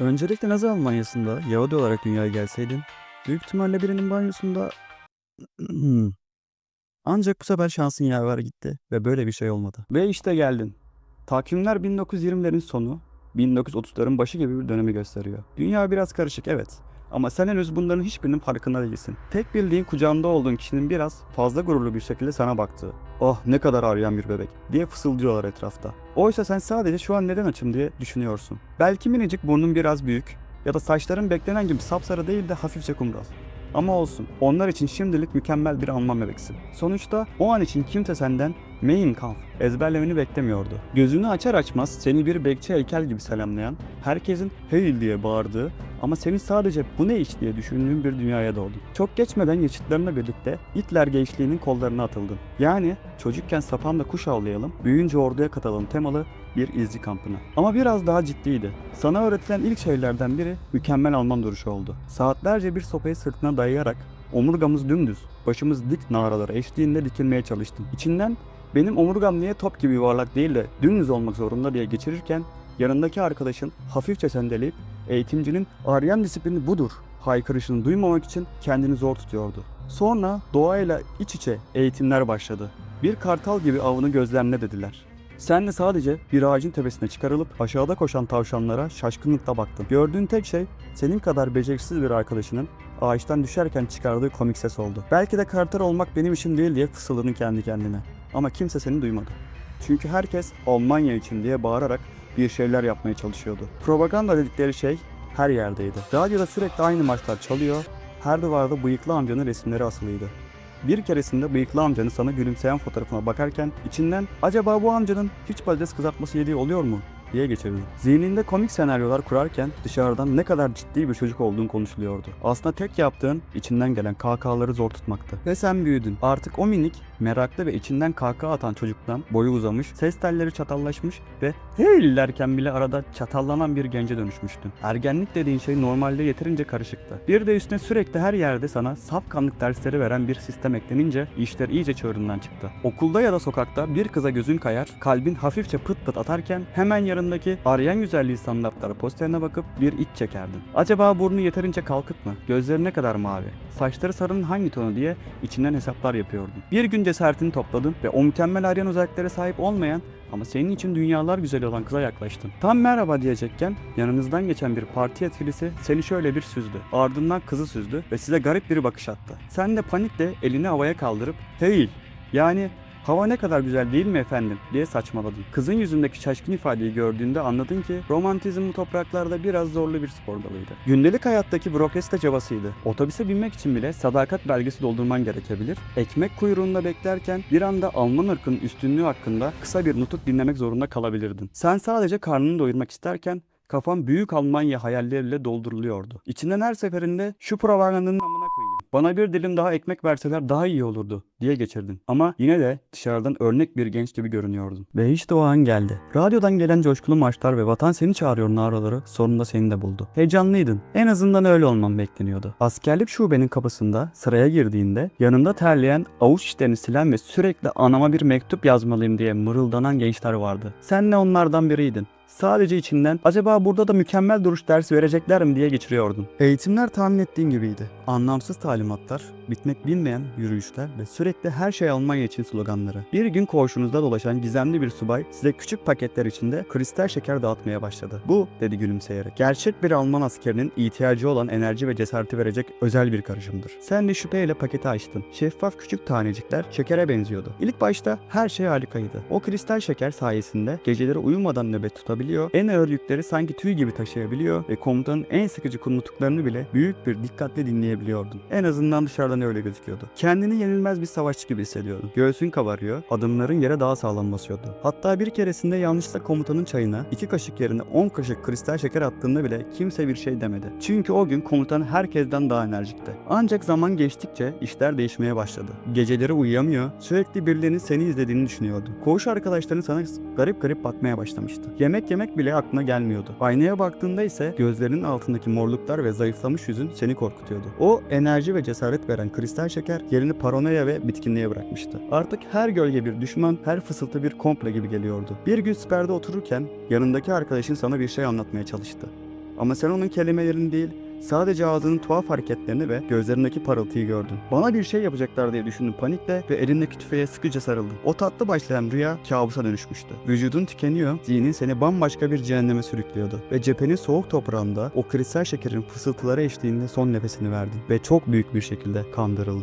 Öncelikle Nazi Almanya'sında Yahudi olarak dünyaya gelseydin, büyük ihtimalle birinin banyosunda... Ancak bu sefer şansın yaver gitti ve böyle bir şey olmadı. Ve işte geldin. Takvimler 1920'lerin sonu, 1930'ların başı gibi bir dönemi gösteriyor. Dünya biraz karışık evet. Ama sen henüz bunların hiçbirinin farkında değilsin. Tek bildiğin kucağında olduğun kişinin biraz fazla gururlu bir şekilde sana baktığı. Oh ne kadar arayan bir bebek diye fısıldıyorlar etrafta. Oysa sen sadece şu an neden açım diye düşünüyorsun. Belki minicik burnun biraz büyük ya da saçların beklenen gibi sapsarı değil de hafifçe kumral. Ama olsun. Onlar için şimdilik mükemmel bir Alman bebeksin. Sonuçta o an için kimse senden Mein Kampf ezberlemeni beklemiyordu. Gözünü açar açmaz seni bir bekçi heykel gibi selamlayan, herkesin Heil diye bağırdığı ama senin sadece bu ne iş diye düşündüğün bir dünyaya doğdun. Çok geçmeden yaşıtlarınla birlikte Hitler gençliğinin kollarına atıldın. Yani çocukken sapanla kuş avlayalım, büyüyünce orduya katalım temalı bir izci kampına. Ama biraz daha ciddiydi. Sana öğretilen ilk şeylerden biri mükemmel Alman duruşu oldu. Saatlerce bir sopayı sırtına dayayarak omurgamız dümdüz, başımız dik naraları eşliğinde dikilmeye çalıştın. İçinden benim omurgam niye top gibi yuvarlak değil de dümdüz olmak zorunda diye geçirirken yanındaki arkadaşın hafifçe sendeleyip eğitimcinin arayan disiplini budur haykırışını duymamak için kendini zor tutuyordu. Sonra doğayla iç içe eğitimler başladı. Bir kartal gibi avını gözlemle dediler. Sen de sadece bir ağacın tepesine çıkarılıp aşağıda koşan tavşanlara şaşkınlıkla baktın. Gördüğün tek şey senin kadar beceriksiz bir arkadaşının ağaçtan düşerken çıkardığı komik ses oldu. Belki de kartal olmak benim işim değil diye fısıldadın kendi kendine. Ama kimse seni duymadı. Çünkü herkes Almanya için diye bağırarak bir şeyler yapmaya çalışıyordu. Propaganda dedikleri şey her yerdeydi. Radyoda sürekli aynı maçlar çalıyor, her duvarda bıyıklı amcanın resimleri asılıydı. Bir keresinde bıyıklı amcanın sana gülümseyen fotoğrafına bakarken içinden acaba bu amcanın hiç patates kızartması yediği oluyor mu diye geçirdi. Zihninde komik senaryolar kurarken dışarıdan ne kadar ciddi bir çocuk olduğun konuşuluyordu. Aslında tek yaptığın içinden gelen kahkahaları zor tutmaktı. Ve sen büyüdün. Artık o minik, meraklı ve içinden kahkaha atan çocuktan boyu uzamış, ses telleri çatallaşmış ve hey bile arada çatallanan bir gence dönüşmüştün. Ergenlik dediğin şey normalde yeterince karışıktı. Bir de üstüne sürekli her yerde sana safkanlık dersleri veren bir sistem eklenince işler iyice çığırından çıktı. Okulda ya da sokakta bir kıza gözün kayar, kalbin hafifçe pıt pıt atarken hemen yanındaki arayan güzelliği standartları posterine bakıp bir iç çekerdin. Acaba burnu yeterince kalkık mı? Gözleri ne kadar mavi? Saçları sarının hangi tonu diye içinden hesaplar yapıyordun. Bir gün cesaretini topladın ve o mükemmel arayan özelliklere sahip olmayan ama senin için dünyalar güzeli olan kıza yaklaştın. Tam merhaba diyecekken yanınızdan geçen bir parti yetkilisi seni şöyle bir süzdü. Ardından kızı süzdü ve size garip bir bakış attı. Sen de panikle elini havaya kaldırıp hey yani Hava ne kadar güzel değil mi efendim diye saçmaladın. Kızın yüzündeki şaşkın ifadeyi gördüğünde anladın ki romantizm bu topraklarda biraz zorlu bir spor dalıydı. Gündelik hayattaki bürokrasi çabasıydı. Otobüse binmek için bile sadakat belgesi doldurman gerekebilir. Ekmek kuyruğunda beklerken bir anda Alman ırkının üstünlüğü hakkında kısa bir nutuk dinlemek zorunda kalabilirdin. Sen sadece karnını doyurmak isterken kafam büyük Almanya hayalleriyle dolduruluyordu. İçinden her seferinde şu propagandanın amına koyayım. Bana bir dilim daha ekmek verseler daha iyi olurdu diye geçirdin. Ama yine de dışarıdan örnek bir genç gibi görünüyordun. Ve işte o an geldi. Radyodan gelen coşkulu maçlar ve vatan seni çağırıyor naraları sonunda seni de buldu. Heyecanlıydın. En azından öyle olman bekleniyordu. Askerlik şubenin kapısında sıraya girdiğinde yanında terleyen avuç içlerini silen ve sürekli anama bir mektup yazmalıyım diye mırıldanan gençler vardı. Sen de onlardan biriydin. Sadece içinden acaba burada da mükemmel duruş dersi verecekler mi diye geçiriyordun. Eğitimler tahmin ettiğin gibiydi. Anlamsız talimatlar, bitmek bilmeyen yürüyüşler ve sürekli her şey Almanya için sloganları. Bir gün koğuşunuzda dolaşan gizemli bir subay size küçük paketler içinde kristal şeker dağıtmaya başladı. Bu dedi gülümseyerek. Gerçek bir Alman askerinin ihtiyacı olan enerji ve cesareti verecek özel bir karışımdır. Sen de şüpheyle paketi açtın. Şeffaf küçük tanecikler şekere benziyordu. İlk başta her şey harikaydı. O kristal şeker sayesinde geceleri uyumadan nöbet tutabiliyor, en ağır yükleri sanki tüy gibi taşıyabiliyor ve komutanın en sıkıcı komutluklarını bile büyük bir dikkatle dinleyebiliyordun. En azından dışarıdan öyle gözüküyordu. Kendini yenilmez bir savaşçı gibi hissediyordun. Göğsün kabarıyor, adımların yere daha sağlam basıyordu. Hatta bir keresinde yanlışlıkla komutanın çayına iki kaşık yerine 10 kaşık kristal şeker attığında bile kimse bir şey demedi. Çünkü o gün komutan herkesten daha enerjikti. Ancak zaman geçtikçe işler değişmeye başladı. Geceleri uyuyamıyor, sürekli birilerinin seni izlediğini düşünüyordu. Koğuş arkadaşların sana garip garip bakmaya başlamıştı. Yemek yemek bile aklına gelmiyordu. Aynaya baktığında ise gözlerinin altındaki morluklar ve zayıflamış yüzün seni korkutuyordu. O enerji ve cesaret veren kristal şeker yerini paranoya ve bitkinliğe bırakmıştı. Artık her gölge bir düşman, her fısıltı bir komple gibi geliyordu. Bir gün siperde otururken yanındaki arkadaşın sana bir şey anlatmaya çalıştı. Ama sen onun kelimelerini değil, sadece ağzının tuhaf hareketlerini ve gözlerindeki parıltıyı gördün. Bana bir şey yapacaklar diye düşündün panikle ve elindeki tüfeğe sıkıca sarıldın. O tatlı başlayan rüya kabusa dönüşmüştü. Vücudun tükeniyor, zihnin seni bambaşka bir cehenneme sürüklüyordu. Ve cephenin soğuk toprağında o kristal şekerin fısıltıları eşliğinde son nefesini verdin. Ve çok büyük bir şekilde kandırıldın.